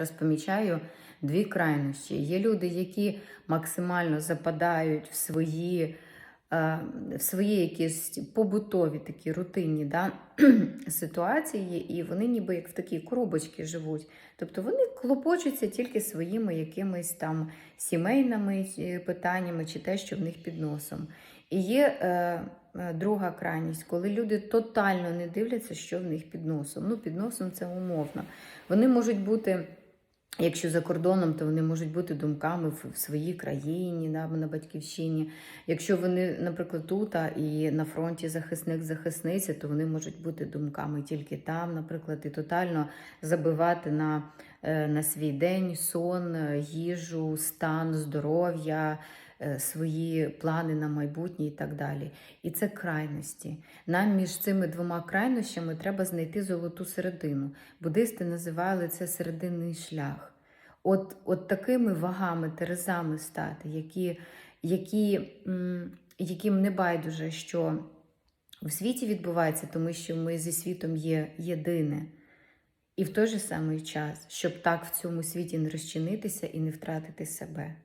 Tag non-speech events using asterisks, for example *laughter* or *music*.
Зараз помічаю дві крайності. Є люди, які максимально западають в свої, е, в свої якісь побутові такі рутинні да, *clears throat* ситуації, і вони ніби як в такій коробочці живуть. Тобто вони клопочуться тільки своїми якимись там сімейними е, питаннями чи те, що в них під носом. І є е, е, друга крайність, коли люди тотально не дивляться, що в них під носом. Ну, під носом це умовно. Вони можуть бути. Якщо за кордоном, то вони можуть бути думками в, своїй країні, да, на батьківщині. Якщо вони, наприклад, тут і на фронті захисник захисниця, то вони можуть бути думками тільки там, наприклад, і тотально забивати на, на свій день, сон, е, їжу, стан, здоров'я, е, свої плани на майбутнє і так далі. І це крайності. Нам між цими двома крайнощами треба знайти золоту середину. Буддисти називали це серединний шлях. От, от такими вагами, терезами стати, які, які, яким не байдуже, що в світі відбувається, тому що ми зі світом є єдине. І в той же самий час, щоб так в цьому світі не розчинитися і не втратити себе.